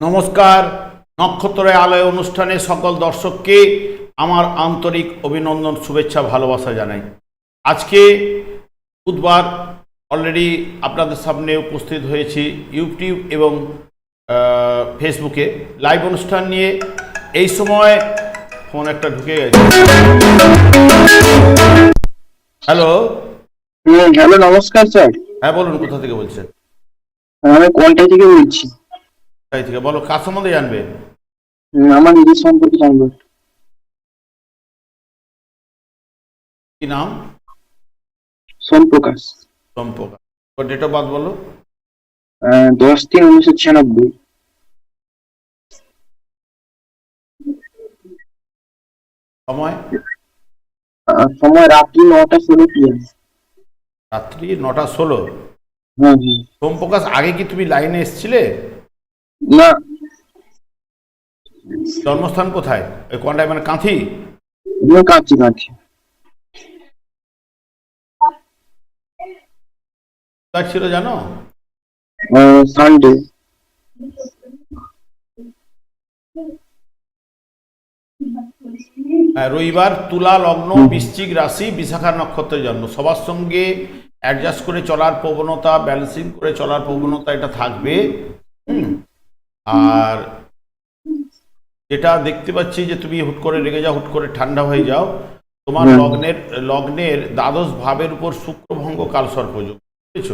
নমস্কার। নক্ষত্রের আলোয় অনুষ্ঠানে সকল দর্শককে আমার আন্তরিক অভিনন্দন শুভেচ্ছা ভালোবাসা জানাই। আজকে বুধবার অলরেডি আপনাদের সামনে উপস্থিত হয়েছি ইউটিউব এবং ফেসবুকে লাইভ অনুষ্ঠান নিয়ে এই সময় ফোন একটা ঢুকে গেছে। হ্যালো হ্যালো নমস্কার স্যার। হ্যাঁ বলুন কোথা থেকে বলছেন? আমি কোনটাই থেকে বলছি? তাই থেকে বলো কার সম্বন্ধে জানবে? আমার নিজের সম্পর্কে জানব। কি নাম? Som Prakash date of birth বলো। দশ তিন উনিশশো ছিয়ানব্বই। সময়? সময় রাত্রি নটা ষোলো পিএম রাত্রি নটা ষোলো? হ্যাঁ হ্যাঁ। সোমপ্রকাশ আগে কি তুমি লাইনে এসছিলে? না। জন্মস্থান কোথায়? ওই কোনটায়? মানে কাঁথি? কাঁদছি কাজ ছিল জানো? সানডে হ্যাঁ, রবিবার তুলা লগ্ন বৃশ্চিক রাশি বিশাখা নক্ষত্রের জন্ম। সবার সঙ্গে অ্যাডজাস্ট করে চলার প্রবণতা ব্যালেন্সিং করে চলার প্রবণতা এটা থাকবে। হুম। আর যেটা দেখতে পাচ্ছি যে তুমি হুট করে রেগে যাও হুট করে ঠান্ডা হয়ে যাও। তোমার লগ্নের লগ্নের দ্বাদশ ভাবের উপর শুক্রভঙ্গ কালসর্পযোগ বুঝেছ?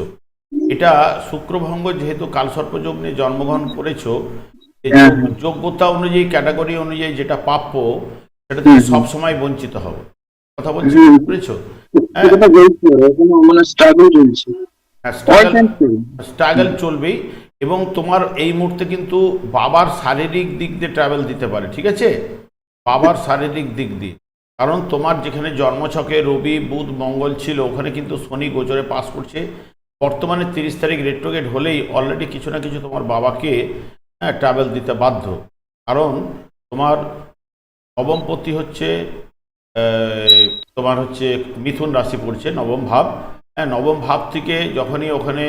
এটা শুক্রভঙ্গ যেহেতু কালসর্পযোগ নিয়ে জন্মগ্রহণ করেছ হ্যাঁ। যোগ- যোগ্যতা অনুযায়ী ক্যাটাগরি অনুযায়ী যেটা প্রাপ্য সেটা তুমি সবসময় বঞ্চিত হবে কথা বলছি? বুঝেছ? হ্যাঁ। স্ট্রাগল টাইম স্ট্রাগল চলবেই। এবং তোমার এই মুহূর্তে কিন্তু বাবার শারীরিক দিক দিয়ে ট্রাভেল দিতে পারে, ঠিক আছে? বাবার শারীরিক দিক দিয়ে। কারণ তোমার যেখানে জন্মছকে রবি, বুধ, মঙ্গল ছিল, ওখানে কিন্তু শনি গোচরে পাস করছে। বর্তমানে তিরিশ তারিখ রেট্রোগেট হলেই অলরেডি কিছু না কিছু তোমার বাবাকে হ্যাঁ ট্রাভেল দিতে বাধ্য। কারণ তোমার নবমপতি হচ্ছে তোমার হচ্ছে মিথুন রাশি পড়ছে, নবম ভাব। হ্যাঁ নবম ভাব থেকে যখনই ওখানে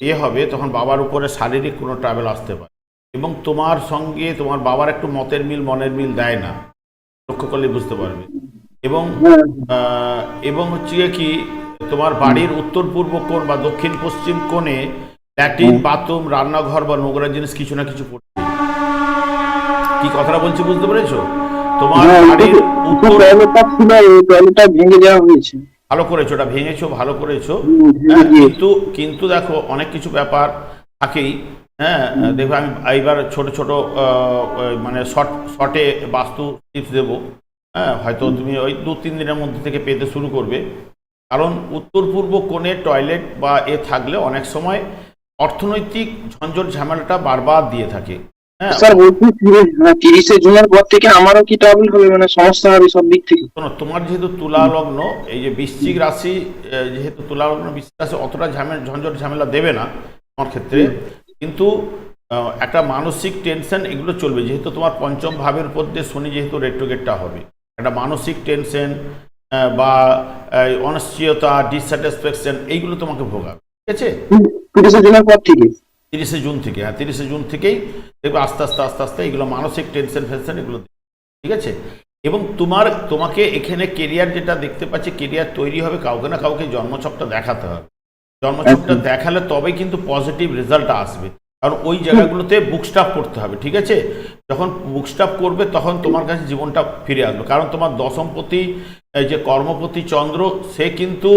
ইয়ে হবে তখন বাবার উপরে শারীরিক কোনো ট্রাভেল আসতে পারে। এবং তোমার সঙ্গে তোমার বাবার একটু মতের মিল মনের মিল দেয় না। লক্ষ্য করলে বুঝতে পারবে। এবং এবং হচ্ছে কি তোমার বাড়ির উত্তর পূর্ব কোণ বা দক্ষিণ পশ্চিম কোণে ল্যাট্রিন বাথরুম রান্নাঘর বা নোংরা জিনিস কিছু না কিছু পড়ছে কি কথাটা বলছি বুঝতে পেরেছ? তোমার হ্যাঁ, বাড়ির উত্তর ভেঙে দেওয়া হয়েছে। ভালো করেছ ওটা ভেঙেছো ভালো করেছ। হ্যাঁ, কিন্তু কিন্তু দেখো অনেক কিছু ব্যাপার থাকেই। হ্যাঁ দেখবে আমি এইবার ছোট ছোট মানে শর্ট শর্টে বাস্তু টিপস দেবো। হ্যাঁ হয়তো তুমি ওই দু তিন দিনের মধ্যে থেকে পেতে শুরু করবে। কারণ উত্তর পূর্ব কোণে টয়লেট বা এ থাকলে অনেক সময় অর্থনৈতিক ঝঞ্ঝট ঝামেলাটা বারবার দিয়ে থাকে। স্যার বলছি হ্যাঁ, তিরিশে জুনের পর থেকে আমারও কি হবে মানে সমস্যা হবে সব দিক থেকে? শোনো তোমার যেহেতু তুলা লগ্ন এই যে বৃশ্চিক রাশি যেহেতু তুলা লগ্ন বৃশ্চিক রাশি অতটা ঝামেলা ঝঞ্ঝট ঝামেলা দেবে না তোমার ক্ষেত্রে। কিন্তু একটা মানসিক টেনশন এগুলো চলবে। যেহেতু তোমার পঞ্চম ভাবের উপর দিয়ে শনি যেহেতু রেট্রোগেটটা হবে। একটা মানসিক টেনশন বা অনিশ্চয়তা ডিসস্যাটিসফ্যাকশন এইগুলো তোমাকে ভোগাবে। ঠিক আছে? তিরিশে জুনের পর থেকে? তিরিশে জুন থেকে হ্যাঁ তিরিশে জুন থেকেই দেখবে আস্তে আস্তে আস্তে আস্তে এগুলো মানসিক টেনশন ফেনশন এগুলো ঠিক আছে? এবং তোমার তোমাকে এখানে কেরিয়ার যেটা দেখতে পাচ্ছি কেরিয়ার তৈরি হবে কাউকে না কাউকে জন্মছকটা দেখাতে হবে। জন্মছকটা দেখালে তবেই কিন্তু পজিটিভ রেজাল্ট আসবে। কারণ ওই জায়গাগুলোতে বুকস্টাপ করতে হবে ঠিক আছে? যখন বুকস্টাপ করবে তখন তোমার কাছে জীবনটা ফিরে আসবে। কারণ তোমার দশমপতি এই যে কর্মপতি চন্দ্র সে কিন্তু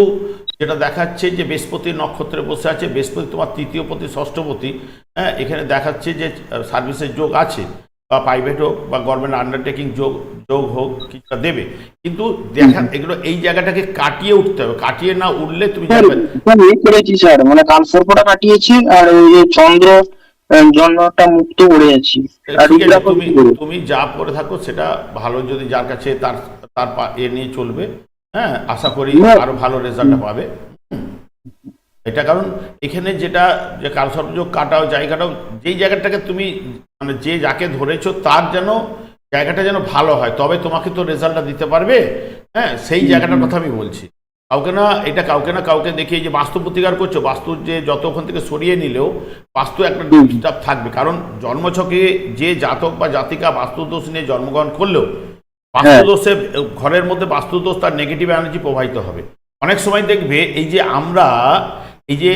যেটা দেখাচ্ছে যে বৃহস্পতি নক্ষত্রে বসে আছে বৃহস্পতি তোমার তৃতীয় পতি ষষ্ঠপতি হ্যাঁ এখানে দেখাচ্ছে যে সার্ভিসের যোগ আছে বা প্রাইভেট হোক বা গভর্নমেন্ট আন্ডারটেকিং যোগ যোগ হোক কিছুটা দেবে। কিন্তু দেখা এগুলো এই জায়গাটাকে কাটিয়ে উঠতে হবে। কাটিয়ে না উঠলে তুমি স্যার ইয়ে করেছি স্যার। মানে কাল সর্পটা কাটিয়েছি আর ওই চন্দ্র জন্মটা মুক্ত করে আছি। তুমি তুমি যা করে থাকো সেটা ভালো যদি যার কাছে তার তার এ নিয়ে চলবে হ্যাঁ আশা করি আরও ভালো রেজাল্ট পাবে। এটা কারণ এখানে যেটা যে কালসর্পযোগ কাটাও জায়গাটাও যেই জায়গাটাকে তুমি মানে যে যাকে ধরেছো তার যেন জায়গাটা যেন ভালো হয় তবে তোমাকে তো রেজাল্টটা দিতে পারবে। হ্যাঁ সেই জায়গাটার কথা আমি বলছি। কাউকে না এটা কাউকে না কাউকে দেখে যে বাস্তু প্রতিকার করছ বাস্তুর যে যতক্ষণ থেকে সরিয়ে নিলেও বাস্তু একটা ডিস্টার্ব থাকবে। কারণ জন্মছকে যে জাতক বা জাতিকা বাস্তুদোষ নিয়ে জন্মগ্রহণ করলেও বাস্তুদোষে ঘরের মধ্যে বাস্তুদোষ তার নেগেটিভ এনার্জি প্রবাহিত হবে। অনেক সময় দেখবে এই যে আমরা এই যে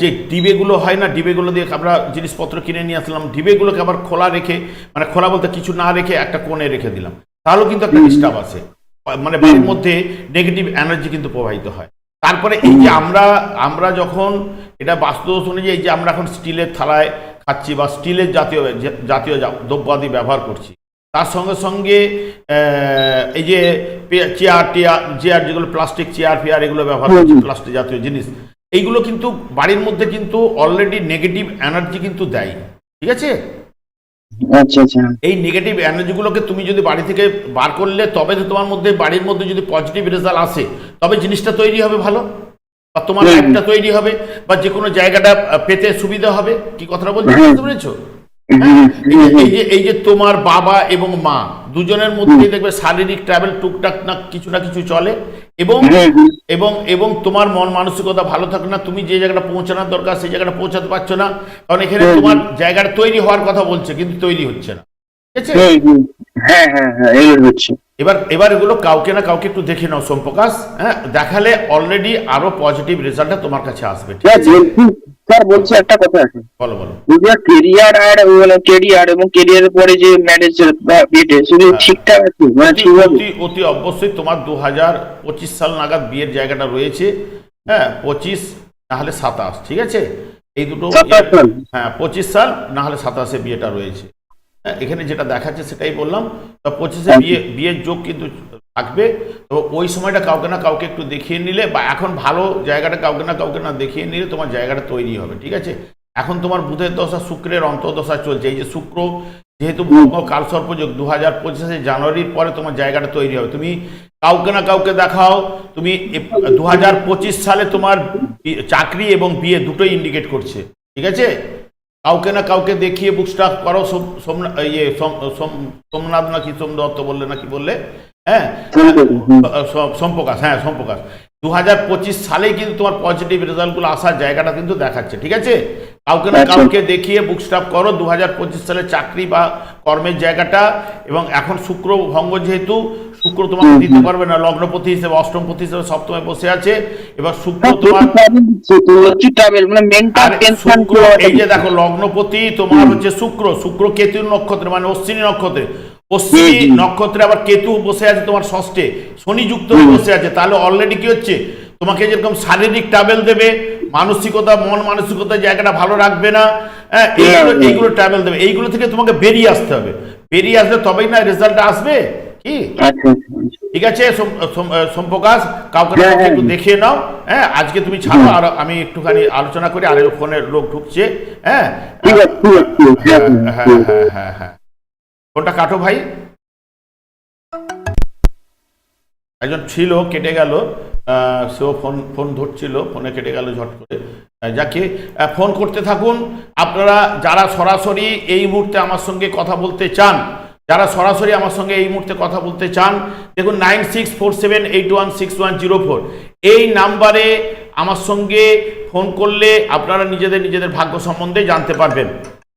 যে ডিবেগুলো হয় না ডিবেগুলো দিয়ে আমরা জিনিসপত্র কিনে নিয়ে আসলাম ডিবেগুলোকে আবার খোলা রেখে মানে খোলা বলতে কিছু না রেখে একটা কোণে রেখে দিলাম। তাহলেও কিন্তু একটা ডিস্টার্ব আছে। মানে বাড়ির মধ্যে নেগেটিভ এনার্জি কিন্তু প্রবাহিত হয়। তারপরে এই যে আমরা আমরা যখন এটা বাস্তুদোষ অনুযায়ী যে আমরা এখন স্টিলের থালায় খাচ্ছি বা স্টিলের জাতীয় জাতীয় দ্রব্যাদি ব্যবহার করছি। তার সঙ্গে সঙ্গে এই যে চেয়ার টেয়ার চেয়ার যেগুলো প্লাস্টিক চেয়ার ফেয়ার এগুলো ব্যবহার করছে প্লাস্টিক জাতীয় জিনিস এইগুলো কিন্তু বাড়ির মধ্যে কিন্তু অলরেডি নেগেটিভ এনার্জি কিন্তু দেয় ঠিক আছে আচ্ছা আচ্ছা এই নেগেটিভ এনার্জিগুলোকে তুমি যদি বাড়ি থেকে বার করলে তবে তো তোমার মধ্যে বাড়ির মধ্যে যদি পজিটিভ রেজাল্ট আসে তবে জিনিসটা তৈরি হবে ভালো বা তোমার। লাইফটা তৈরি হবে বা যে কোনো জায়গাটা পেতে সুবিধা হবে কি কথাটা বলছি হুম। বুঝতে পেরেছ এই যে- হুম, এই যে তোমার বাবা এবং মা দুজনের মধ্যে দেখবে শারীরিক ট্রাভেল টুকটাক না কিছু না কিছু চলে এবং হুম। এবং এবং তোমার মন মানসিকতা ভালো থাকে না তুমি যে জায়গাটা পৌঁছানোর দরকার সেই জায়গাটা পৌঁছাতে পারছ না কারণ এখানে তোমার জায়গাটা তৈরি হওয়ার কথা বলছে কিন্তু তৈরি হচ্ছে না। হ্যাঁ হ্যাঁ হ্যাঁ এবার এবার এগুলো কাউকে না কাউকে একটু দেখে নাও সোমপ্রকাশ হ্যাঁ দেখালে অলরেডি আরও পজিটিভ রেজাল্টটা তোমার কাছে আসবে ঠিক আছে? স্যার বলছি একটা কথা আছে। বলো বলো। কেরিয়ার আর মানে কেরিয়ার এবং কেরিয়ারের পরে যে ম্যারেজ বিয়েটে সেগুলো হ্যাঁ। ঠিকঠাক আছে? মানে অতি অবশ্যই তোমার দু হাজার পঁচিশ সাল নাগাদ বিয়ের জায়গাটা রয়েছে। হ্যাঁ পঁচিশ না হলে সাতাশ ঠিক আছে? এই দুটো সাতাশ হ্যাঁ পঁচিশ সাল না হলে সাতাশে বিয়েটা রয়েছে। হ্যাঁ এখানে যেটা দেখাচ্ছে সেটাই বললাম। তো পঁচিশে বিয়ে বিয়ের যোগ কিন্তু থাকবে। তো ওই সময়টা কাউকে না কাউকে একটু দেখিয়ে নিলে বা এখন ভালো জায়গাটা কাউকে না কাউকে না দেখিয়ে নিলে তোমার জায়গাটা তৈরি হবে ঠিক আছে? এখন তোমার বুধের দশা শুক্রের অন্তর্দশা চলছে। এই যে শুক্র যেহেতু ভঙ্গ কালসর্পযোগ দু হাজার পঁচিশে জানুয়ারির পরে তোমার জায়গাটা তৈরি হবে। তুমি কাউকে না কাউকে দেখাও তুমি দু হাজার পঁচিশ সালে তোমার চাকরি এবং বিয়ে দুটোই ইন্ডিকেট করছে ঠিক আছে? কাউকে না কাউকে দেখিয়ে বুকস্টাক করো ইয়ে সোম- সোম- সোমনাথ নাকি সোম দত্ত বললে নাকি বললে? হ্যাঁ? সম্প্রকাশ হ্যাঁ সম্প্রকাশ দু হাজার পঁচিশ সালেই কিন্তু তোমার পজিটিভ রেজাল্টগুলো আসার জায়গাটা কিন্তু দেখাচ্ছে ঠিক আছে? কাউকে না আচ্ছা। কাউকে দেখিয়ে বুকস্টাপ করো দু হাজার পঁচিশ সালে চাকরি বা কর্মের জায়গাটা এবং এখন শুক্র ভঙ্গ যেহেতু শুক্র তোমাকে দিতে পারবে না লগ্নপতি হিসেবে অষ্টমপতি হিসেবে সপ্তমে বসে আছে এবার শুক্র তোমার ট্রাভেল মানে শুক্র এই যে দেখো লগ্নপতি তোমার হচ্ছে শুক্র শুক্র কেতুর নক্ষত্রে মানে অশ্বিনী নক্ষত্রে হুম। নক্ষত্রে আবার কেতু বসে আছে তোমার ষষ্ঠে শনি যুক্ত হয়ে বসে আছে। তাহলে অলরেডি কি হচ্ছে? তোমাকে যেরকম শারীরিক ট্রাভেল দেবে মানসিকতা মন মানসিকতা জায়গাটা ভালো রাখবে না হ্যাঁ এইগুলো হুম, হুম। এইগুলো ট্রাভেল দেবে। এইগুলো থেকে তোমাকে বেরিয়ে আসতে হবে। বেরিয়ে আসলে তবেই না রেজাল্টটা আসবে? কি? আচ্ছা ঠিক আছে সোম- সোম- কাউকে হ্যাঁ, হ্যাঁ। একটু দেখিয়ে নাও। হ্যাঁ আজকে তুমি ছাড়ো আর আমি একটুখানি আলোচনা করি আর ফোনের লোক ঢুকছে হ্যাঁ। হ্যাঁ হ্যাঁ, হ্যাঁ হ্যাঁ, হ্যাঁ হ্যাঁ হ্যাঁ। ফোনটা কাটো ভাই। একজন ছিল, কেটে গেল সেও ফোন ফোন ধরছিল, ফোনে কেটে গেল ঝট করে। যাকে ফোন করতে থাকুন, আপনারা যারা সরাসরি এই মুহূর্তে আমার সঙ্গে কথা বলতে চান, যারা সরাসরি আমার সঙ্গে এই মুহূর্তে কথা বলতে চান, দেখুন nine six four seven eight one six one zero four. এই নাম্বারে আমার সঙ্গে ফোন করলে আপনারা নিজেদের নিজেদের ভাগ্য সম্বন্ধে জানতে পারবেন।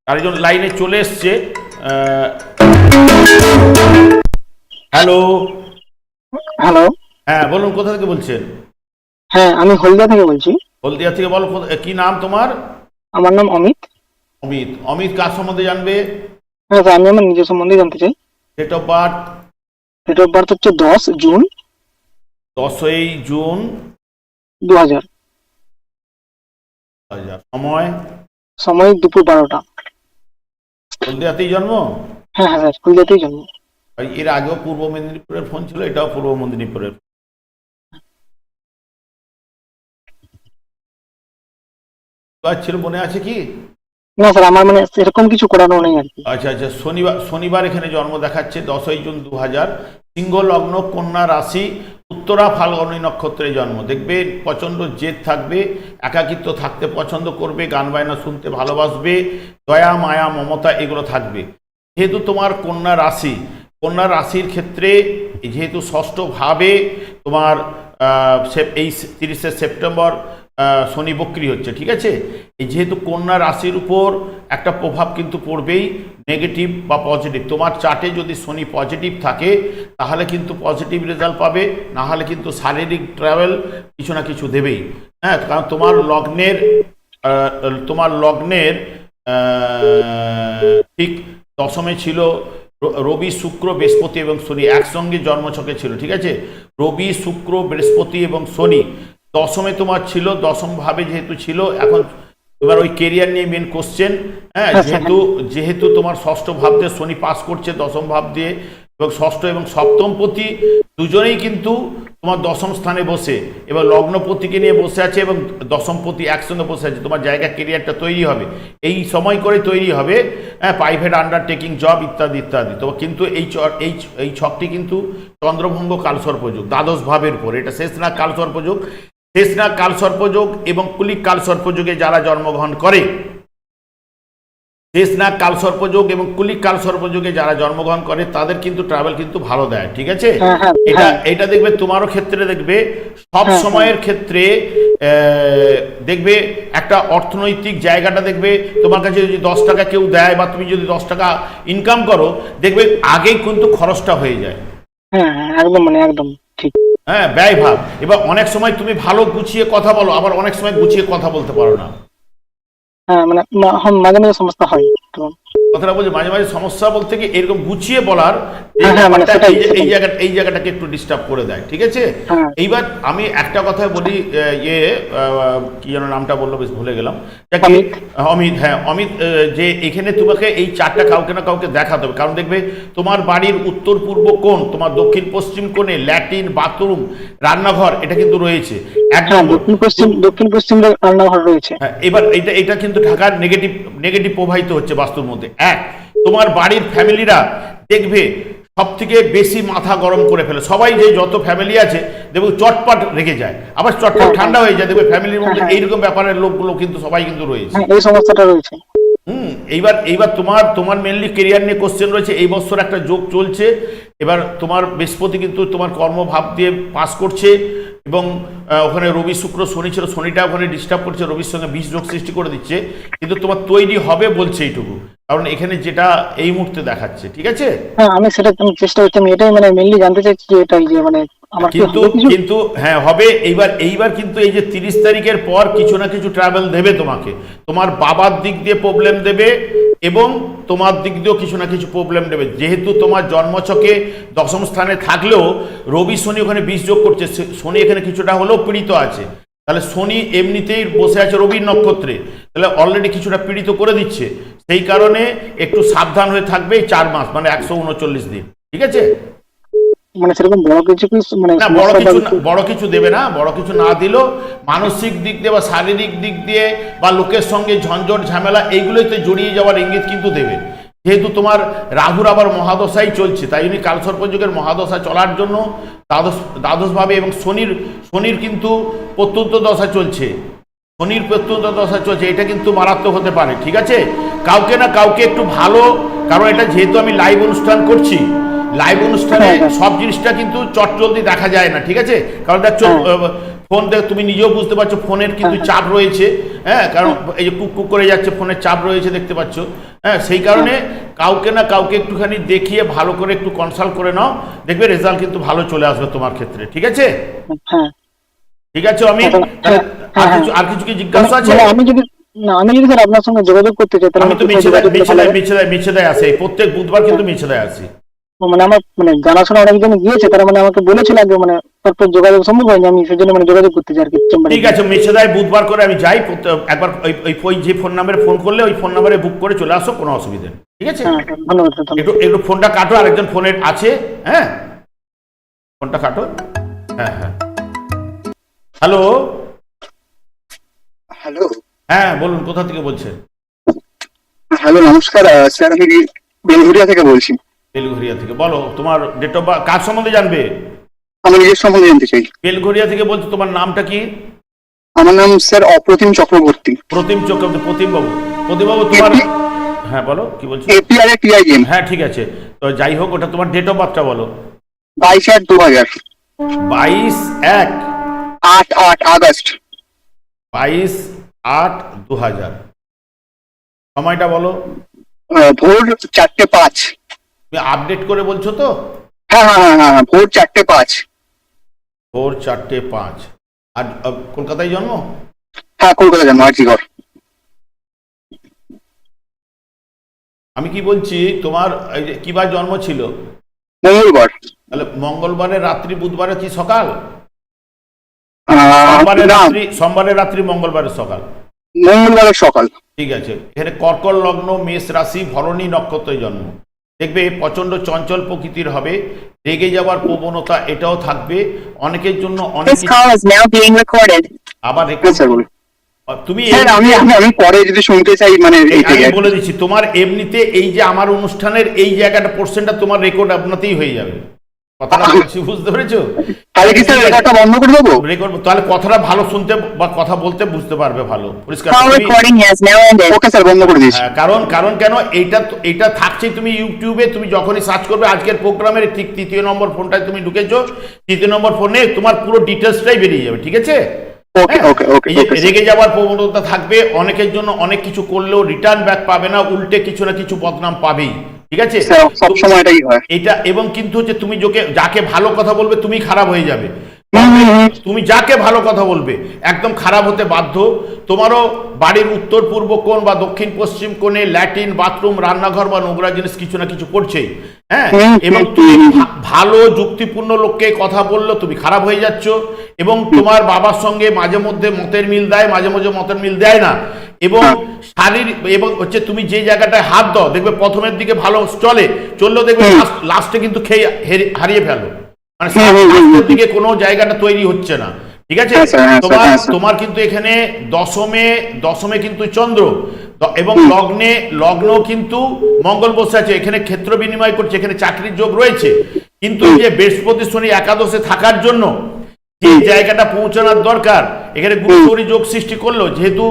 আর একজন লাইনে চলে এসছে। হ্যালো। হ্যালো। হ্যাঁ বলুন কোথা থেকে বলছেন? হ্যাঁ আমি হলদিয়া থেকে বলছি। হলদিয়া থেকে বলো কি নাম তোমার? আমার নাম অমিত। অমিত। অমিত কার সম্বন্ধে জানবে? হ্যাঁ স্যার আমি আমার নিজের সম্বন্ধে জানতে চাই। Date of birth date of birth হচ্ছে দশ জুন। দশই জুন। দু হাজার। সময়? সময় দুপুর বারোটা। হলদিয়াতেই জন্ম? হ্যাঁ হ্যাঁ স্যার হলদিয়াতেই জন্ম। এর আগেও পূর্ব মেদিনীপুরের ফোন ছিল এটাও পূর্ব মেদিনীপুরের। ছিল মনে আছে কি? না স্যার আমার মানে সেরকম কিছু করানো নেই আর কি। আচ্ছা আচ্ছা শনিবার শনিবার এখানে জন্ম দেখাচ্ছে দশই জুন দু হাজার সিংহ লগ্ন কন্যা রাশি উত্তরা ফাল্গুনী নক্ষত্রে জন্ম। দেখবে প্রচণ্ড জেদ থাকবে, একাকিত্ব থাকতে পছন্দ করবে, গান বায়না শুনতে ভালোবাসবে, দয়া, মায়া, মমতা এগুলো থাকবে। যেহেতু তোমার কন্যা রাশি, কন্যা রাশির ক্ষেত্রে যেহেতু ষষ্ঠভাবে তোমার এই তিরিশে সেপ্টেম্বর শনি বক্রি হচ্ছে, ঠিক আছে? এই যেহেতু কন্যা রাশির উপর একটা প্রভাব কিন্তু পড়বেই নেগেটিভ বা পজিটিভ তোমার চার্টে যদি শনি পজিটিভ থাকে, তাহলে কিন্তু পজিটিভ রেজাল্ট পাবে না হলে কিন্তু শারীরিক ট্রাভেল কিছু না কিছু দেবেই। হ্যাঁ কারণ তোমার লগ্নের তোমার লগ্নের ঠিক দশমে ছিল রবি, শুক্র, বৃহস্পতি এবং শনি। একসঙ্গে জন্মছকে ছিল, ঠিক আছে? রবি, শুক্র, বৃহস্পতি এবং শনি। দশমে তোমার ছিল দশম ভাবে যেহেতু ছিল এখন এবার ওই কেরিয়ার নিয়ে মেন কোশ্চেন হ্যাঁ হ্যাঁ, যেহেতু যেহেতু তোমার ষষ্ঠ ভাব দিয়ে শনি পাস করছে দশম ভাব দিয়ে এবং ষষ্ঠ এবং সপ্তম পতি দুজনেই কিন্তু তোমার দশম স্থানে বসে এবার লগ্নপতিকে নিয়ে বসে আছে এবং দশম পতি একসঙ্গে বসে আছে তোমার জায়গা কেরিয়ারটা তৈরি হবে এই সময় করে তৈরি হবে হ্যাঁ প্রাইভেট আন্ডারটেকিং জব ইত্যাদি ইত্যাদি তো কিন্তু এই এই এই ছকটি কিন্তু চন্দ্রভঙ্গ কালসর্পযোগ দ্বাদশ ভাবের উপর এটা শেষ না কালসর্পযোগ শেষ না কালসর্পযোগ এবং কুলিক কালসর্পযোগে যারা জন্মগ্রহণ করে শেষ না কালসর্পযোগ এবং কুলিক কালসর্পযোগে যারা জন্মগ্রহণ করে তাদের কিন্তু ট্রাভেল কিন্তু ভালো দেয় ঠিক আছে? হ্যাঁ, হ্যাঁ, এটা হ্যাঁ। এটা দেখবে তোমারও ক্ষেত্রে দেখবে সব সময়ের ক্ষেত্রে দেখবে একটা অর্থনৈতিক জায়গাটা দেখবে তোমার কাছে যদি দশ টাকা কেউ দেয় বা তুমি যদি দশ টাকা ইনকাম করো দেখবে আগেই কিন্তু খরচটা হয়ে যায়। হ্যাঁ একদম মানে একদম। হ্যাঁ ব্যয় ভাব এবার অনেক সময় তুমি ভালো গুছিয়ে কথা বলো, আবার অনেক সময় গুছিয়ে কথা বলতে পারো না। হ্যাঁ মানে মাঝে মাঝে সমস্যা হয় কথাটা বলছি মাঝে মাঝে সমস্যা বলতে কি এরকম গুছিয়ে বলার এই হ্যাঁ, হ্যাঁ, মানে এই। জায়গাটা এই জায়গাটাকে একটু ডিস্টার্ব করে দেয় ঠিক আছে? হ্যাঁ। এইবার আমি একটা কথা বলি ইয়ে কি যেন নামটা বলল বেশ ভুলে গেলাম। অমিত। হ্যাঁ অমিত যে এখানে তোমাকে এই চারটা কাউকে না কাউকে দেখাতে হবে। কারণ দেখবে তোমার বাড়ির উত্তর পূর্ব কোণ তোমার দক্ষিণ পশ্চিম কোণে ল্যাট্রিন বাথরুম রান্নাঘর এটা কিন্তু রয়েছে। দক্ষিণ পশ্চিম দক্ষিণ পশ্চিম রান্নাঘর রয়েছে। এবার এটা এটা কিন্তু ঢাকার নেগেটিভ নেগেটিভ প্রবাহিত হচ্ছে বাস্তুর মধ্যে। এক তোমার বাড়ির ফ্যামিলিরা দেখবে সব থেকে বেশি মাথা গরম করে ফেলে। সবাই যে যত ফ্যামিলি আছে দেখবে চটপট রেগে যায়। আবার চটপট হ্যাঁ, ঠান্ডা হয়ে যায় দেখবে ফ্যামিলির মধ্যে হ্যাঁ, হ্যাঁ। এইরকম ব্যাপারের লোকগুলো কিন্তু সবাই কিন্তু রয়েছে। হ্যাঁ এই সমস্যাটা রয়েছে। হুম, এইবার এইবার তোমার তোমার মেনলি কেরিয়ার নিয়ে কোশ্চেন রয়েছে, এই বছর একটা যোগ চলছে, এবার তোমার বৃহস্পতি কিন্তু তোমার কর্মভাব দিয়ে পাস করছে, এবং ওখানে রবি, শুক্র, শনি ছিল, শনিটা ওখানে ডিস্টার্ব করছে, রবির সঙ্গে বিষ যোগ সৃষ্টি করে দিচ্ছে, কিন্তু তোমার তৈরি হবে বলছে এইটুকু, কারণ এখানে যেটা এই মুহূর্তে দেখাচ্ছে, ঠিক আছে? হ্যাঁ আমি সেটা চেষ্টা করছি, আমি এটাই মানে মেনলি জানতে চাইছি যে এটাই যে মানে কিন্তু কিন্তু হ্যাঁ হবে। এইবার এইবার কিন্তু এই যে তিরিশ তারিখের পর কিছু না কিছু ট্রাভেল দেবে তোমাকে। তোমার বাবার দিক দিয়ে প্রবলেম দেবে এবং তোমার দিক দিয়েও কিছু না কিছু প্রবলেম দেবে। যেহেতু তোমার জন্মছকে দশম স্থানে থাকলেও রবি শনি ওখানে বিষ যোগ করছে। শনি এখানে কিছুটা হলেও পীড়িত আছে। তাহলে শনি এমনিতেই বসে আছে রবির নক্ষত্রে। তাহলে অলরেডি কিছুটা পীড়িত করে দিচ্ছে। সেই কারণে একটু সাবধান হয়ে থাকবে এই চার মাস মানে একশো উনচল্লিশ দিন। ঠিক আছে? মানে সেরকম বড় কিছু মানে বড় কিছু বড় কিছু দেবে না বড় কিছু না দিলেও মানসিক দিক দিয়ে বা শারীরিক দিক দিয়ে বা লোকের সঙ্গে ঝঞ্ঝট ঝামেলা এইগুলোতে জড়িয়ে যাওয়ার ইঙ্গিত কিন্তু দেবে। যেহেতু তোমার রাহুর আবার মহাদশাই চলছে তাই জন্য কালসর্পযুগের মহাদশা চলার জন্য দ্বাদশ দ্বাদশভাবে এবং শনির শনির কিন্তু প্রত্যন্ত দশা চলছে। শনির প্রত্যন্ত দশা চলছে এটা কিন্তু মারাত্মক হতে পারে ঠিক আছে? কাউকে না কাউকে একটু ভালো কারণ এটা যেহেতু আমি লাইভ অনুষ্ঠান করছি লাইভ অনুষ্ঠানে হ্যাঁ, হ্যাঁ। সব জিনিসটা কিন্তু চটজলদি দেখা যায় না ঠিক আছে? কারণ দেখছ হ্যাঁ। ফোন দেখ তুমি নিজেও বুঝতে পারছ ফোনের কিন্তু চাপ রয়েছে হ্যাঁ? কারণ এই যে কুক কুক করে যাচ্ছে ফোনের চাপ রয়েছে দেখতে পাচ্ছ? হ্যাঁ সেই কারণে কাউকে না কাউকে একটুখানি দেখিয়ে ভালো করে একটু কনসাল্ট করে নাও দেখবে রেজাল্ট কিন্তু ভালো চলে আসবে তোমার ক্ষেত্রে ঠিক আছে? হ্যাঁ। ঠিক আছে আমি হ্যাঁ, হ্যাঁ, আর হ্যাঁ। কিছু আর কিছু কি জিজ্ঞাসা আছে? মানে আমি যদি না আমি যদি স্যার আপনার সঙ্গে যোগাযোগ করতে চাই তাহলে আমি তো মিছেদায় হয়? মিছেদায় মিছেদায় আসে প্রত্যেক বুধবার কিন্তু মিছেদায় আসি। মানে আমার মানে জানাশোনা অনেকজন গিয়েছে তারা মানে আমাকে বলেছিল আগে মানে তারপর যোগাযোগ সম্ভব হয়নি আমি সেজন্য মানে যোগাযোগ করতে চাই আর কি ঠিক আছে মিছেদায় বুধবার করে আমি যাই একবার ওই ওই ওই যে ফোন নাম্বারে ফোন করলে ওই ফোন নাম্বারে বুক করে চলে আসো কোনো অসুবিধা নেই। ঠিক আছে? হ্যাঁ হ্যাঁ, ধন্যবাদ একটু একটু ফোনটা কাটো আরেকজন ফোনের আছে হ্যাঁ? ফোনটা কাটো। হ্যাঁ হ্যাঁ। হ্যালো? হ্যালো। হ্যাঁ বলুন কোথা থেকে বলছেন? হ্যালো নমস্কার স্যার আমি বেলঘরিয়া থেকে বলছি। বেলঘরিয়া থেকে। বলো তোমার ডেট অফ বার্থ কার সম্বন্ধে জানবে? আমার নিজের সম্বন্ধে জানতে চাই। বেলঘরিয়া থেকে বলছো তোমার নামটা কি? আমার নাম স্যার অপ্রতিম চক্রবর্তী। প্রতিম চক্রবর্তী প্রতিম বাবু প্রতিম বাবু তোমার হ্যাঁ বলো কি বলছো? এপিআর টিআইএম হ্যাঁ ঠিক আছে। তো যাই হোক ওটা তোমার ডেট অফ বার্থটা বলো। বাইশ আট দু হাজার। বাইশ এক আট আট আগস্ট। বাইশ আট দু হাজার। সময়টা বলো। ভোর চারটে পাঁচ। আপডেট করে বলছো তো? হ্যাঁ হ্যাঁ হ্যাঁ হ্যাঁ ভোর চারটে পাঁচ। ভোর চারটে পাঁচ। আর কলকাতায় জন্ম? হ্যাঁ কলকাতা যাব আর্জিগড় আমি কি বলছি তোমার এই যে কিবার জন্ম ছিল? মঙ্গলবার। তাহলে মঙ্গলবারের রাত্রি বুধবারে কি সকাল? সোমবারের রাত্রি সোমবারের রাত্রি মঙ্গলবারের সকাল। মঙ্গলবারের সকাল। ঠিক আছে। এখানে কর্কট লগ্ন মেষ রাশি ভরণী নক্ষত্রের জন্ম। দেখবে প্রচণ্ড চঞ্চল প্রকৃতির হবে। রেগে যাওয়ার প্রবণতা এটাও থাকবে। অনেকের জন্য অনেক. আবার হ্যাঁ তুমি আমি আমি আমি পরে যদি শুনতে চাই মানে আমি বলে দিচ্ছি তোমার এমনিতে এই যে আমার অনুষ্ঠানের এই জায়গাটা পোর্শনটা তোমার রেকর্ড আপনাতেই হয়ে যাবে। কথাটা বলছি বুঝতে পেরেছ? তাহলে কি স্যার রেকর্ডটা বন্ধ করে দেবো? রেকর্ড তাহলে কথাটা ভালো শুনতে বা কথা বলতে বুঝতে পারবে ভালো। পরিষ্কার Call তুমি- recording has ওকে স্যার বন্ধ করে দিয়েছি। কারণ কারণ কেন? এইটা তো- থাকছে তুমি ইউটিউবে তুমি যখনই সার্চ করবে আজকের প্রোগ্রামের ঠিক তৃতীয় নম্বর ফোনটায় তুমি ঢুকেছো। তৃতীয় নম্বর ফোনে তোমার পুরো ডিটেলসটাই বেরিয়ে যাবে ঠিক আছে? হ্যাঁ? রেগে যাওয়ার প্রবণতা থাকবে অনেকের জন্য অনেক কিছু করলেও রিটার্ন ব্যাক পাবে না উল্টে কিছু না কিছু বদনাম পাবেই। ঠিক আছে? স্যার সবসময় এটাই হয়। এটা এবং কিন্তু হচ্ছে তুমি যাকে যাকে ভালো কথা বলবে তুমি খারাপ হয়ে যাবে। তুমি যাকে ভালো কথা বলবে একদম খারাপ হতে বাধ্য। তোমারও বাড়ির উত্তর পূর্ব কোণ বা দক্ষিণ পশ্চিম কোণে ল্যাট্রিন বাথরুম রান্নাঘর বা নোংরা জিনিস কিছু না কিছু করছেই হ্যাঁ? এবং তুমি ভালো যুক্তিপূর্ণ লোককে কথা বলল তুমি খারাপ হয়ে যাচ্ছ। এবং তোমার বাবার সঙ্গে মাঝে মধ্যে মতের মিল দেয় মাঝে মাঝে মতের মিল দেয় না। এবং। শারীরিক এবং হচ্ছে তুমি যে জায়গাটায় হাত দাও দেখবে প্রথমের দিকে ভালো চলে চললেও দেখবে লাস্টে কিন্তু খেয়ে হারিয়ে ফেলো। মানে। দিকে কোনো জায়গাটা তৈরি হচ্ছে না ঠিক আছে? হ্যাঁ, হ্যাঁ, তোমার হ্যাঁ, তোমার কিন্তু এখানে দশমে দশমে কিন্তু চন্দ্র এবং লগ্নে লগ্ন কিন্তু মঙ্গল বসে আছে এখানে ক্ষেত্র বিনিময় করছে এখানে চাকরির যোগ রয়েছে। কিন্তু যে বৃহস্পতি শনি একাদশে থাকার জন্য যে জায়গাটা পৌঁছানোর দরকার। এখানে গুরুচৌরি যোগ সৃষ্টি করল যেহেতু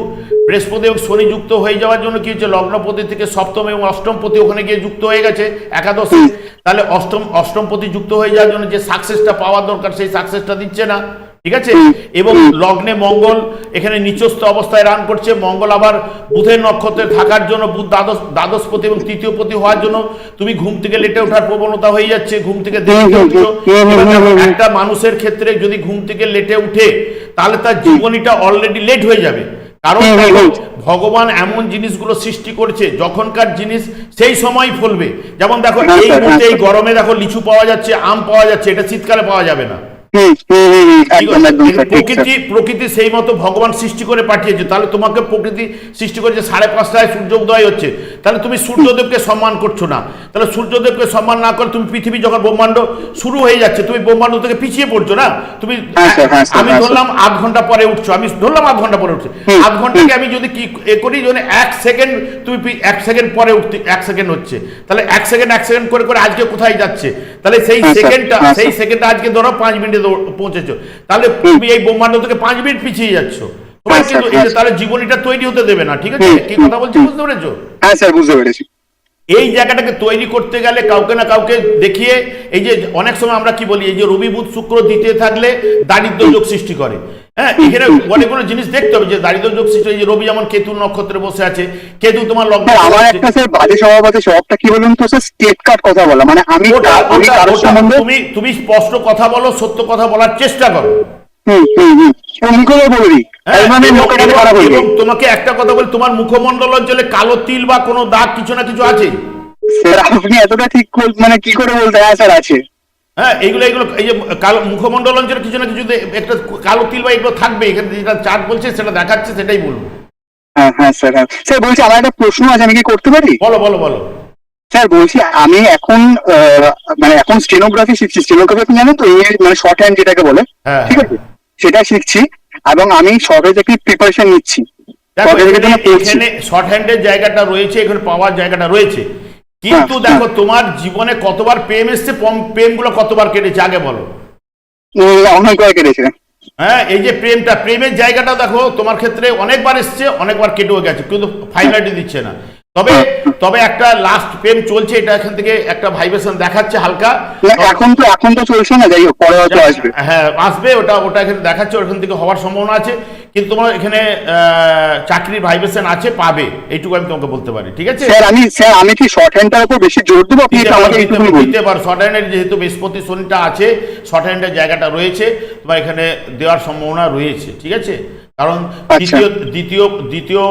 বৃহস্পতি এবং শনি যুক্ত হয়ে যাওয়ার জন্য কি হচ্ছে? লগ্নপতি থেকে সপ্তম এবং অষ্টমপতি ওখানে গিয়ে যুক্ত হয়ে গেছে, একাদশে। তাহলে অষ্টম, অষ্টমপতি যুক্ত হয়ে যাওয়ার জন্য যে সাকসেসটা পাওয়ার দরকার, সেই সাকসেসটা দিচ্ছে না। ঠিক আছে? এবং লগ্নে মঙ্গল এখানে নিচস্থ অবস্থায় রান করছে। মঙ্গল আবার বুধের নক্ষত্রে থাকার জন্য বুধ দ্বাদশ, দ্বাদশপতি এবং তৃতীয়পতি হওয়ার জন্য তুমি ঘুম থেকে লেটে ওঠার প্রবণতা হয়ে যাচ্ছে, ঘুম থেকে দেরিতে উঠছো। একটা মানুষের ক্ষেত্রে যদি ঘুম থেকে লেটে উঠে, তাহলে তার জীবনীটা অলরেডি লেট হয়ে যাবে। কারণ হুম, দেখো, হুম। ভগবান এমন জিনিসগুলো সৃষ্টি করছে যখনকার জিনিস সেই সময় ফলবে। যেমন দেখো হ্যাঁ, এই মুহূর্তে হ্যাঁ, এই গরমে দেখো লিচু পাওয়া যাচ্ছে আম পাওয়া যাচ্ছে এটা শীতকালে পাওয়া যাবে না। প্রকৃতি প্রকৃতি সেই মতো ভগবান সৃষ্টি করে পাঠিয়েছে। তাহলে তোমাকে প্রকৃতি সৃষ্টি করেছে সাড়ে পাঁচটায় সূর্য উদয় হচ্ছে। তাহলে তুমি সূর্যদেবকে সম্মান করছ না। তাহলে সূর্যদেবকে সম্মান না করে তুমি পৃথিবী যখন ব্রহ্মাণ্ড শুরু হয়ে যাচ্ছে। তুমি ব্রহ্মাণ্ড থেকে পিছিয়ে পড়ছো না? তুমি হ্যাঁ হ্যাঁ আমি হ্যাঁ ধরলাম আধ ঘণ্টা পরে উঠছো। আমি ধরলাম আধ ঘণ্টা পরে উঠছি। আধ ঘন্টাকে আমি যদি কি এ করি মানে এক সেকেন্ড তুমি এক সেকেন্ড পরে উঠতে এক সেকেন্ড হচ্ছে। তাহলে এক সেকেন্ড এক সেকেন্ড করে করে আজকে কোথায় যাচ্ছে? তাহলে সেই সেকেন্ডটা সেই। সেকেন্ডটা আজকে ধরো পাঁচ মিনিটে পৌঁছেছো। তাহলে তুমি এই ব্রহ্মাণ্ড থেকে পাঁচ মিনিট পিছিয়ে যাচ্ছ। কিন্তু তাহলে জীবনীটা তৈরি হতে দেবে না ঠিক আছে? কি কথা বলছি বুঝতে পেরেছ? হ্যাঁ স্যার বুঝতে পেরেছি। এই জায়গাটাকে তৈরি করতে গেলে কাউকে না কাউকে দেখিয়ে এই যে অনেক সময় আমরা কি বলি এই যে রবি বুধ শুক্র দিতে থাকলে দারিদ্র যোগ সৃষ্টি করে। হ্যাঁ এখানে অনেকগুলো জিনিস দেখতে হবে যে দারিদ্র যোগ সৃষ্টি হয়, যে রবি যেমন কেতু নক্ষত্রে বসে আছে কেতু তোমার লগ্ন আমার একটা স্যার বাজে স্বভাব আছে স্বভাবটা কি বলুন তো স্যার? স্টেট কাট কথা বলা মানে আমি তুমি তুমি স্পষ্ট কথা বলো সত্য কথা বলার চেষ্টা করো। হ্যাঁ, মানে হয়ে তোমাকে একটা কথা বলি তোমার মুখমণ্ডল অঞ্চলে কালো তিল বা কোনো দাগ কিছু না কিছু আছে? স্যার আপনি এতটা ঠিক মানে কি করে বলতে হ্যাঁ স্যার আছে? হ্যাঁ এইগুলো এগুলো এই যে কালো মুখমণ্ডল অঞ্চলে কিছু না কিছু একটা কালো তিল বা এগুলো থাকবে এখানে যেটা চার্ট বলছে সেটা দেখাচ্ছে সেটাই বলব। হ্যাঁ হ্যাঁ স্যার হ্যাঁ। স্যার বলছি আমার একটা প্রশ্ন আছে আমি কি করতে পারি? বলো বলো বলো। স্যার বলছি আমি এখন মানে এখন স্টেনোগ্রাফি শিখছি। স্টেনোগ্রাফি জানেন তো মানে শর্ট হ্যান্ড যেটাকে বলে হ্যাঁ। ঠিক আছে? সেটা শিখছি এবং আমি সরকারি চাকরির প্রিপারেশন নিচ্ছি। এখানে শর্ট হ্যান্ডের জায়গাটা রয়েছে এখানে পাওয়ার জায়গাটা রয়েছে। কিন্তু দেখো তোমার জীবনে কতবার প্রেম এসছে প্রেমগুলো কতবার কেটেছে? আগে বলো। অনেকবার কেটেছে। হ্যাঁ এই যে প্রেমটা প্রেমের জায়গাটা দেখো তোমার ক্ষেত্রে অনেকবার এসছে অনেকবার কেটেও গেছে কিন্তু ফাইনালিটি দিচ্ছে না। তবে তবে একটা লাস্ট পেন চলছে এটা এখান থেকে একটা ভাইব্রেশন দেখাচ্ছে হালকা। এখন তো এখন তো চলছে না যাই হোক পরে হয়তো আসবে। হ্যাঁ আসবে ওটা ওটা এখানে দেখাচ্ছে ওখান থেকে হওয়ার সম্ভাবনা আছে কিন্তু তোমার এখানে চাকরির ভাইব্রেশন আছে পাবে এইটুকু আমি তোমাকে বলতে পারি ঠিক আছে? স্যার আমি স্যার আমি কি শর্ট হ্যান্ডটার উপর বেশি জোর দেবো? আপনি একটু আমাকে বলুন। দিতে পারো শর্ট হ্যান্ডের যেহেতু বৃহস্পতি শনিটা আছে শর্ট হ্যান্ডের জায়গাটা রয়েছে তোমার এখানে দেওয়ার সম্ভাবনা রয়েছে ঠিক আছে? কারণ আচ্ছা। দ্বিতীয় দ্বিতীয় দ্বিতীয়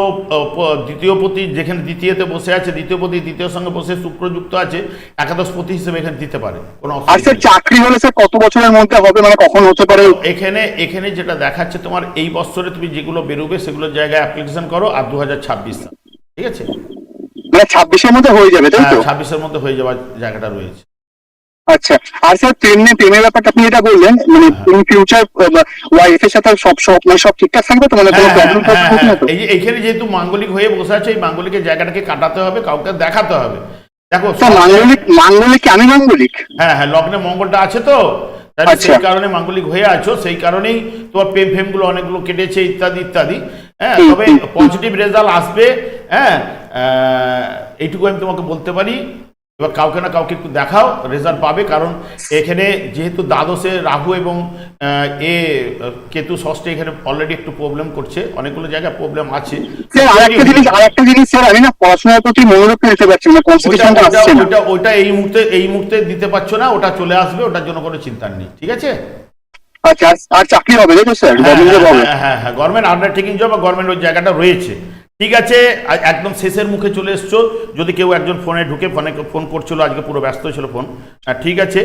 দ্বিতীয় পতি যেখানে দ্বিতীয়তে বসে আছে দ্বিতীয় পতি দ্বিতীয় সঙ্গে বসে শুক্রযুক্ত আছে একাদশ পতি হিসেবে এখানে দিতে পারে কোনো আর স্যার চাকরি হলে স্যার কত বছরের মধ্যে হবে? মানে কখন হতে পারে? এখানে এখানে যেটা দেখাচ্ছে তোমার এই বছরে তুমি যেগুলো বেরোবে সেগুলোর জায়গায় অ্যাপ্লিকেশন করো আর দু হাজার ছাব্বিশ ঠিক আছে? মানে ছাব্বিশের মধ্যে হয়ে যাবে তাই তো? ছাব্বিশের মধ্যে হয়ে যাওয়ার জায়গাটা রয়েছে। আচ্ছা আর স্যার প্রেমে প্রেমের ব্যাপারটা আপনি যেটা বললেন মানে ইন ফিউচার ওয়াইফের সাথে সব সব মানে সব ঠিকঠাক থাকবে তো? মানে কোনো হ্যাঁ, প্রবলেম হ্যাঁ, হবে না তো? এই যে এখানে যেহেতু মাঙ্গলিক হয়ে বসে আছে এই মাঙ্গলিকের জায়গাটাকে কাটাতে হবে কাউকে দেখাতে হবে। দেখো মাঙ্গলিক মাঙ্গলিক আমি মাঙ্গলিক? হ্যাঁ হ্যাঁ লগ্নে মঙ্গলটা আছে তো? তাহলে আচ্ছা। সেই কারণে মাঙ্গলিক হয়ে আছো সেই কারণেই তোমার প্রেম ফেমগুলো অনেকগুলো কেটেছে ইত্যাদি ইত্যাদি। হ্যাঁ তবে পজিটিভ রেজাল্ট আসবে হ্যাঁ এইটুকু আমি তোমাকে বলতে পারি। এবার কাউকে না কাউকে একটু দেখাও রেজাল্ট পাবে কারণ এখানে যেহেতু দ্বাদশে রাহু এবং এ কেতু ষষ্ঠে এখানে অলরেডি একটু প্রবলেম করছে অনেকগুলো জায়গায় প্রবলেম আছে। স্যার জিনিস আর জিনিস স্যার আমি না পড়াশোনার প্রতি মনোযোগ দিতে পারছি না ওইটা কনসেন্ট্রেশনটা আসছে না। ওইটা ওইটা এই মুহূর্তে এই মুহূর্তে দিতে পারছ না ওটা চলে আসবে ওটার জন্য কোনো চিন্তা নেই ঠিক আছে? আচ্ছা আর- চাকরি হবে তাই তো স্যার? গভর্নমেন্ট জব হবে। হ্যাঁ হ্যাঁ হ্যাঁ গভর্নমেন্ট আন্ডারটেকিং জব বা গভর্নমেন্ট ওই জায়গাটা রয়েছে। ঠিক আছে একদম শেষের মুখে চলে এসছো। যদি কেউ একজন ফোনে ঢুকে ফোনে ফোন করছিল, আজকে পুরো ব্যস্ত ছিল ফোন। ঠিক আছে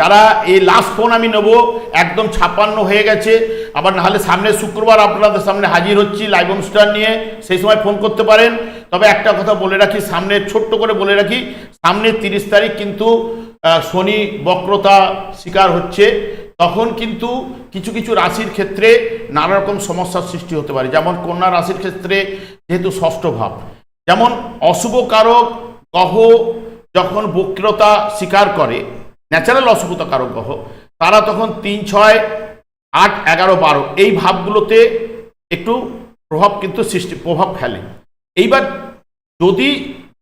যারা এই লাস্ট ফোন আমি নেব, একদম ছাপ্পান্ন হয়ে গেছে। আবার নাহলে সামনে শুক্রবার আপনাদের সামনে হাজির হচ্ছি লাইভ অনুষ্ঠান নিয়ে, সেই সময় ফোন করতে পারেন। তবে একটা কথা বলে রাখি, সামনে ছোট্ট করে বলে রাখি, সামনে তিরিশ তারিখ কিন্তু শনি বক্রতা শিকার হচ্ছে। তখন কিন্তু কিছু কিছু রাশির ক্ষেত্রে নানা রকম সমস্যার সৃষ্টি হতে পারে। যেমন কন্যা রাশির ক্ষেত্রে যেহেতু ষষ্ঠ ভাব, যেমন অশুভ কারক গ্রহ যখন বক্রতা স্বীকার করে ন্যাচারাল অশুভতা কারক গ্রহ, তারা তখন তিন, ছয়, আট, এগারো, বারো, এই ভাবগুলোতে একটু প্রভাব কিন্তু সৃষ্টি, প্রভাব ফেলে। এইবার যদি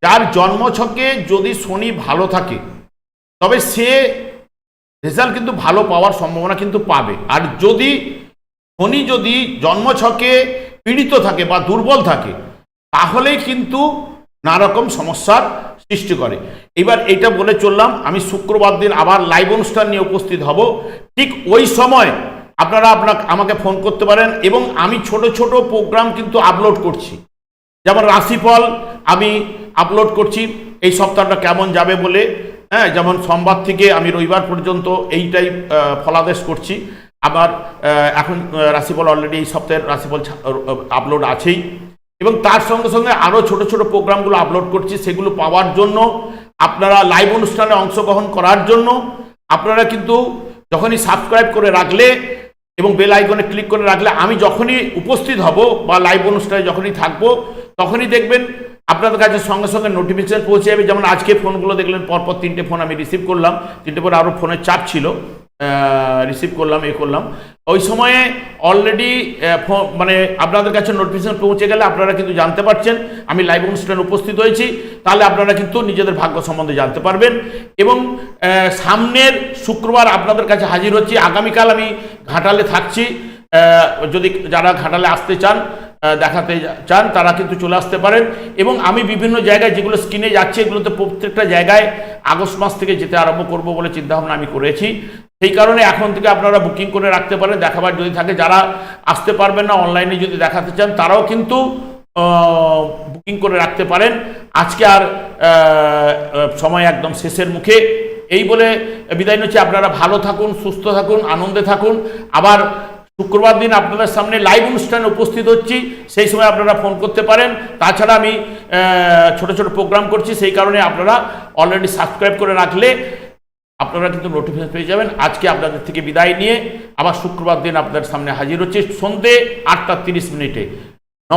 যার জন্মছকে যদি শনি ভালো থাকে, তবে সে রেজাল্ট কিন্তু ভালো পাওয়ার সম্ভাবনা কিন্তু পাবে। আর যদি শনি যদি জন্মছকে পীড়িত থাকে বা দুর্বল থাকে, তাহলেই কিন্তু নানারকম সমস্যার সৃষ্টি করে। এবার এটা বলে চললাম, আমি শুক্রবার দিন আবার লাইভ অনুষ্ঠান নিয়ে উপস্থিত হব। ঠিক ওই সময় আপনারা আপনার আমাকে ফোন করতে পারেন এবং আমি ছোট ছোট প্রোগ্রাম কিন্তু আপলোড করছি। যেমন রাশিফল আমি আপলোড করছি, এই সপ্তাহটা কেমন যাবে বলে হ্যাঁ যেমন সোমবার থেকে আমি রবিবার পর্যন্ত এইটাই ফলাদেশ করছি। আবার এখন রাশিফল অলরেডি এই সপ্তাহের রাশিফল আপলোড আছেই। এবং তার সঙ্গে সঙ্গে আরও ছোট ছোট প্রোগ্রামগুলো আপলোড করছি, সেগুলো পাওয়ার জন্য, আপনারা লাইভ অনুষ্ঠানে অংশগ্রহণ করার জন্য, আপনারা কিন্তু যখনই সাবস্ক্রাইব করে রাখলে এবং বেল আইকনে ক্লিক করে রাখলে আমি যখনই উপস্থিত হব বা লাইভ অনুষ্ঠানে যখনই থাকব তখনই দেখবেন আপনাদের কাছে সঙ্গে সঙ্গে নোটিফিকেশন পৌঁছে যাবে। যেমন আজকে ফোনগুলো দেখলেন, পরপর তিনটে ফোন আমি রিসিভ করলাম। তিনটে পরে আরও ফোনের চাপ ছিল। রিসিভ করলাম, এ করলাম। ওই সময়ে অলরেডি মানে আপনাদের কাছে নোটিফিকেশন পৌঁছে গেলে আপনারা কিন্তু জানতে পারছেন, আমি লাইভ অনুষ্ঠানে উপস্থিত হয়েছি। তাহলে আপনারা কিন্তু নিজেদের ভাগ্য সম্বন্ধে জানতে পারবেন। এবং সামনের শুক্রবার আপনাদের কাছে হাজির হচ্ছি। আগামীকাল আমি ঘাটালে থাকছি। যদি যারা ঘাটালে আসতে চান দেখাতে চান, তারা কিন্তু চলে আসতে পারেন। এবং আমি বিভিন্ন জায়গায় যেগুলো স্ক্রিনে যাচ্ছে, এগুলোতে প্রত্যেকটা জায়গায় আগস্ট মাস থেকে যেতে আরম্ভ করব বলে চিন্তাভাবনা আমি করেছি। সেই কারণে এখন থেকে আপনারা বুকিং করে রাখতে পারেন। দেখাবার যদি থাকে, যারা আসতে পারবেন না অনলাইনে যদি দেখাতে চান, তারাও কিন্তু বুকিং করে রাখতে পারেন। আজকে আর সময় একদম শেষের মুখে। এই বলে বিদায় নিচ্ছি। আপনারা ভালো থাকুন, সুস্থ থাকুন, আনন্দে থাকুন। আবার শুক্রবার দিন আপনাদের সামনে লাইভ অনুষ্ঠানে উপস্থিত হচ্ছি। সেই সময় আপনারা ফোন করতে পারেন। তাছাড়া আমি ছোট ছোট প্রোগ্রাম করছি, সেই কারণে আপনারা অলরেডি সাবস্ক্রাইব করে রাখলে আপনারা কিন্তু নোটিফিকেশন পেয়ে যাবেন। আজকে আপনাদের থেকে বিদায় নিয়ে আবার শুক্রবার দিন আপনাদের সামনে হাজির হচ্ছে সন্ধে আটটা তিরিশ মিনিটে।